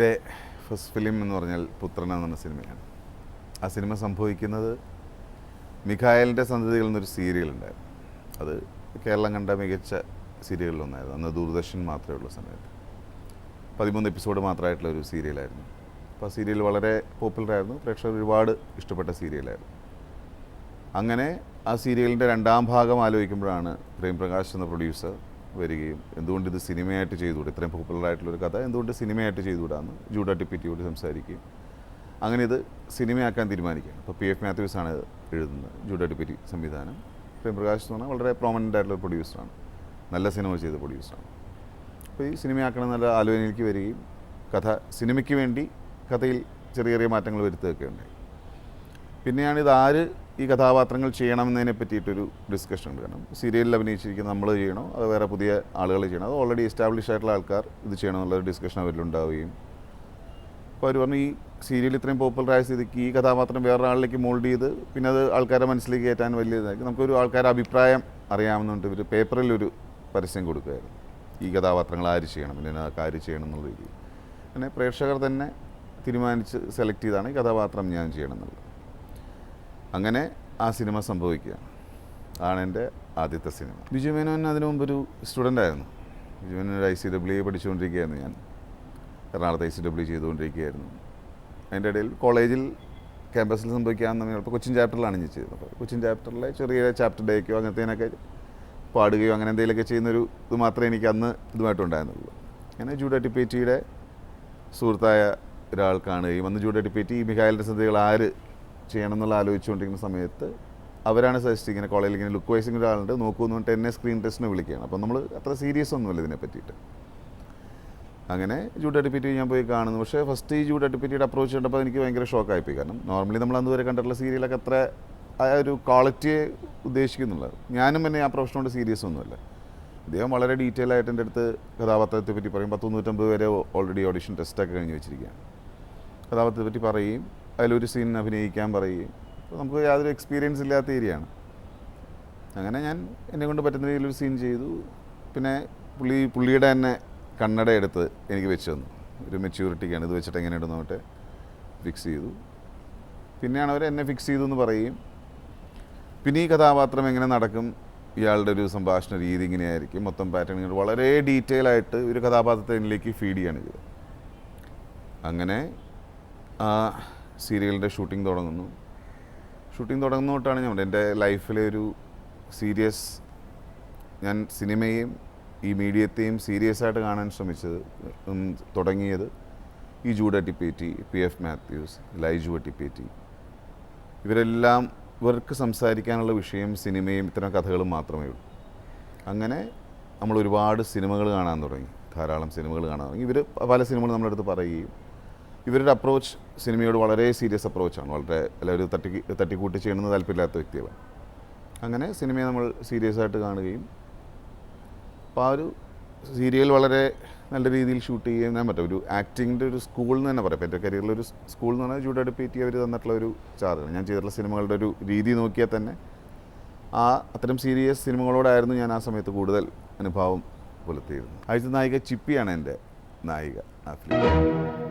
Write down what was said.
എന്റെ first film എന്ന് പറഞ്ഞാൽ പുത്രൻ എന്ന് പറഞ്ഞ സിനിമയാണ്. ആ സിനിമ സംഭവിക്കുന്നത് മിഖായലിന്റെ സന്തതികൾ എന്നൊരു സീരിയൽ ഉണ്ടായിരുന്നു അത് കേരളം കണ്ട മികച്ച സീരിയലിലൊന്നായിരുന്നു അന്ന് ദൂരദർശൻ മാത്രമേ ഉള്ള സമയത്ത്. പതിമൂന്ന് എപ്പിസോഡ് മാത്രമായിട്ടുള്ള ഒരു സീരിയലായിരുന്നു. അപ്പോൾ ആ സീരിയൽ വളരെ പോപ്പുലറായിരുന്നു പ്രേക്ഷകർ ഒരുപാട് ഇഷ്ടപ്പെട്ട സീരിയലായിരുന്നു. അങ്ങനെ ആ സീരിയലിന്റെ രണ്ടാം ഭാഗം ആലോചിക്കുമ്പോഴാണ് പ്രേംപ്രകാശ് എന്ന പ്രൊഡ്യൂസർ വരികയും എന്തുകൊണ്ട് ഇത് സിനിമയായിട്ട് ചെയ്തുകൂടെ? ഇത്രയും പോപ്പുലറായിട്ടുള്ളൊരു കഥ എന്തുകൊണ്ട് സിനിമയായിട്ട് ചെയ്തുകൂടാന്ന് ജൂഡ ടിപ്പിറ്റിയോട് സംസാരിക്കുകയും അങ്ങനെ ഇത് സിനിമയാക്കാൻ തീരുമാനിക്കുകയാണ്. അപ്പോൾ പി എഫ് മാത്യൂസ് ആണ് എഴുതുന്നത് ജൂഡ ടിപ്പിറ്റി സംവിധാനം. പ്രേംപ്രകാശ് എന്ന് പറഞ്ഞാൽ വളരെ പ്രോമനന്റ് ആയിട്ടുള്ള പ്രൊഡ്യൂസറാണ് നല്ല സിനിമ ചെയ്ത പ്രൊഡ്യൂസറാണ് അപ്പോൾ ഈ സിനിമയാക്കണം എന്നുള്ള ആലോചനയിലേക്ക് വരികയും കഥ സിനിമയ്ക്ക് വേണ്ടി കഥയിൽ ചെറിയ ചെറിയ മാറ്റങ്ങൾ വരുത്തുകയൊക്കെ ഉണ്ടായി. പിന്നെയാണ് ഇത് ആര് ഈ കഥാപാത്രങ്ങൾ ചെയ്യണമെന്നതിനെ പറ്റിയിട്ടൊരു ഡിസ്കഷൻ ഉണ്ട്. കാരണം സീരിയലിൽ അഭിനയിച്ചിരിക്കുന്ന നമ്മൾ ചെയ്യണോ? അത് വേറെ പുതിയ ആളുകൾ ചെയ്യണോ? അത് ഓൾറെഡി എസ്റ്റാബ്ലിഷ് ആയിട്ടുള്ള ആൾക്കാർ ഇത് ചെയ്യണമെന്നുള്ള ഡിസ്കഷൻ അവരിലുണ്ടാവുകയും. അപ്പോൾ അവർ പറഞ്ഞു ഈ സീരിയൽ ഇത്രയും പോപ്പുലറായ സ്ഥിതിക്ക് ഈ കഥാപാത്രം വേറൊരാളിലേക്ക് മോൾഡ് ചെയ്ത് പിന്നെ അത് ആൾക്കാരെ മനസ്സിലേക്ക് കയറ്റാൻ വലിയ ഇതായിരിക്കും നമുക്കൊരു ആൾക്കാരുടെ അഭിപ്രായം അറിയാമെന്നുണ്ട് ഇവർ പേപ്പറിൽ ഒരു പരസ്യം കൊടുക്കുകയായിരുന്നു. ഈ കഥാപാത്രങ്ങൾ ആര് ചെയ്യണം? പിന്നെ ആര് ചെയ്യണം എന്നുള്ള രീതിയിൽ. അങ്ങനെ പ്രേക്ഷകർ തന്നെ തീരുമാനിച്ച് സെലക്ട് ചെയ്താണ് ഈ കഥാപാത്രം ഞാൻ ചെയ്യണം എന്നുള്ളത്. അങ്ങനെ ആ സിനിമ സംഭവിക്കുക. ആണ് എന്റെ ആദ്യത്തെ സിനിമ. ബിജു മേനോൻ അതിനു മുമ്പ് ഒരു സ്റ്റുഡന്റ് ആയിരുന്നു. Biju Menon I C W പഠിച്ചുകൊണ്ടിരിക്കുകയായിരുന്നു ഞാൻ. എറണാകുളത്ത് ഐ സി ഡബ്ല്യു ചെയ്തുകൊണ്ടിരിക്കുകയായിരുന്നു. അതിന്റെ ഇടയിൽ കോളേജിൽ ക്യാമ്പസിൽ സംഭവിക്കാമെന്ന് ഇപ്പോൾ കൊച്ചിൻ ചാപ്റ്ററിലാണ് ഞാൻ ചെയ്തത്. അപ്പോൾ കൊച്ചിൻ ചാപ്റ്ററിലെ ചെറിയ ചാപ്റ്റർ ഡേക്കോ അങ്ങനത്തേനൊക്കെ പാടുകയോ അങ്ങനെ എന്തെങ്കിലുമൊക്കെ ചെയ്യുന്നൊരു ഇത് മാത്രമേ എനിക്ക് അന്ന് ഇതുമായിട്ടുണ്ടായിരുന്നുള്ളൂ. അങ്ങനെ ജൂഡ ടിപ്പേറ്റിയുടെ സുഹൃത്തായ ഒരാൾ കാണുകയും അന്ന് ജൂഡ ടിപ്പേറ്റി ഈ മിഹായലിന്റെ സന്ധികൾ ആര് ചെയ്യണം എന്നുള്ള ആലോചിച്ചുകൊണ്ടിരിക്കുന്ന സമയത്ത് അവരാണ് സജസ്റ്റ് ഇങ്ങനെ കോളേജിൽ ഇങ്ങനെ ലുക്ക് വൈസിങ് ഒരാളുണ്ട്. നോക്കൂ എന്ന് പറഞ്ഞിട്ട് എന്നെ സ്ക്രീൻ ടെസ്റ്റിന് വിളിക്കുകയാണ്. അപ്പം നമ്മൾ അത്ര സീരിയസ് ഒന്നുമില്ല ഇതിനെ പറ്റിയിട്ട്. അങ്ങനെ ജൂഡ് അടിപ്പിറ്റി ഞാൻ പോയി കാണുന്നു. പക്ഷേ ഫസ്റ്റ് ഈ ജൂഡ് അടിപ്പിറ്റിയുടെ അപ്രോച്ച് കണ്ടപ്പോൾ എനിക്ക് ഭയങ്കര ഷോക്കായിപ്പോയി കാരണം നോർമലി നമ്മൾ അതുവരെ കണ്ടിട്ടുള്ള സീരിയലൊക്കെ അത്ര ആ ഒരു ക്വാളിറ്റിയെ ഉദ്ദേശിക്കുന്നുള്ളത്. ഞാനും പിന്നെ ആ പ്രൊഫഷനോട് സീരിയസ് ഒന്നുമല്ല. അദ്ദേഹം വളരെ ഡീറ്റെയിൽ ആയിട്ട് എന്റെ അടുത്ത് കഥാപാത്രത്തെ പറ്റി പറയും. പത്ത് തൊണ്ണൂറ്റമ്പത് വരെ ഓൾറെഡി ഓഡിഷൻ ടെസ്റ്റൊക്കെ കഴിഞ്ഞ് വെച്ചിരിക്കുകയാണ്. കഥാപാത്രത്തെ പറ്റി പറയുകയും അതിലൊരു സീൻ അഭിനയിക്കാൻ പറയുകയും. നമുക്ക് യാതൊരു എക്സ്പീരിയൻസ് ഇല്ലാത്ത ഏരിയയാണ് അങ്ങനെ ഞാൻ എന്നെ കൊണ്ട് പറ്റുന്ന രീതിയിൽ ഒരു സീൻ ചെയ്തു. പിന്നെ പുള്ളി പുള്ളിയുടെ തന്നെ കണ്ണട എടുത്ത് എനിക്ക് വെച്ച് തന്നു. ഒരു മെച്യൂരിറ്റിക്കാണ് ഇത് വെച്ചിട്ട് എങ്ങനെ ഇടുന്നോട്ടെ ഫിക്സ് ചെയ്തു. പിന്നെയാണ് അവർ എന്നെ ഫിക്സ് ചെയ്തു എന്ന് പറയും പിന്നെ ഈ കഥാപാത്രം എങ്ങനെ നടക്കും? ഇയാളുടെ ഒരു സംഭാഷണ രീതി ഇങ്ങനെയായിരിക്കും. മൊത്തം പാറ്റേൺ വളരെ ഡീറ്റെയിൽ ആയിട്ട് ഒരു കഥാപാത്രത്തെ എന്നിലേക്ക് ഫീഡ് ചെയ്യാണ് ചെയ്തത്. അങ്ങനെ സീരിയലിന്റെ ഷൂട്ടിംഗ് തുടങ്ങുന്നു. ഷൂട്ടിംഗ് തുടങ്ങുന്ന തൊട്ടാണ് ഞാൻ എന്റെ ലൈഫിലെ ഒരു സീരിയസ് ഞാൻ സിനിമയും ഈ മീഡിയത്തെയും സീരിയസ് ആയിട്ട് കാണാൻ ശ്രമിച്ചത് തുടങ്ങിയത് ഈ ജൂഡ ടിപ്പേറ്റി പി എഫ് മാത്യൂസ് ലൈജു ടിപ്പേറ്റി. ഇവരെല്ലാം ഇവർക്ക് സംസാരിക്കാനുള്ള വിഷയം സിനിമയും ഇത്തരം കഥകളും മാത്രമേ ഉള്ളൂ. അങ്ങനെ നമ്മൾ ഒരുപാട് സിനിമകൾ കാണാൻ തുടങ്ങി. ധാരാളം സിനിമകൾ കാണാൻ തുടങ്ങി. ഇവർ പല സിനിമകളും നമ്മളെടുത്ത് പറയുകയും ഇവരുടെ അപ്രോച്ച് സിനിമയോട് വളരെ സീരിയസ് അപ്രോച്ചാണ് വളരെ എല്ലാവരും തട്ടി തട്ടിക്കൂട്ടി ചെയ്യണമെന്ന് താല്പര്യമില്ലാത്ത വ്യക്തികളാണ് അങ്ങനെ സിനിമയെ നമ്മൾ സീരിയസ് ആയിട്ട് കാണുകയും അപ്പോൾ ആ ഒരു സീരിയൽ വളരെ നല്ല രീതിയിൽ ഷൂട്ട് ചെയ്യാൻ പറ്റും. ഒരു ആക്ടിങ്ങിന്റെ ഒരു സ്കൂൾ എന്ന് തന്നെ പറയാം. എന്റെ കരിയറിൽ ഒരു സ്കൂൾ എന്ന് പറഞ്ഞാൽ ജൂഡ് അടുപ്പേറ്റി അവർ തന്നിട്ടുള്ള ഒരു ചാർജാണ്. ഞാൻ ചെയ്തിട്ടുള്ള സിനിമകളുടെ ഒരു രീതി നോക്കിയാൽ തന്നെ ആ അത്തരം സീരിയസ് സിനിമകളോടായിരുന്നു ഞാൻ ആ സമയത്ത് കൂടുതൽ അനുഭാവം പുലർത്തിയിരുന്നത്. ആദ്യത്തെ നായിക ചിപ്പിയാണ് എന്റെ നായിക ആ ഫിലിം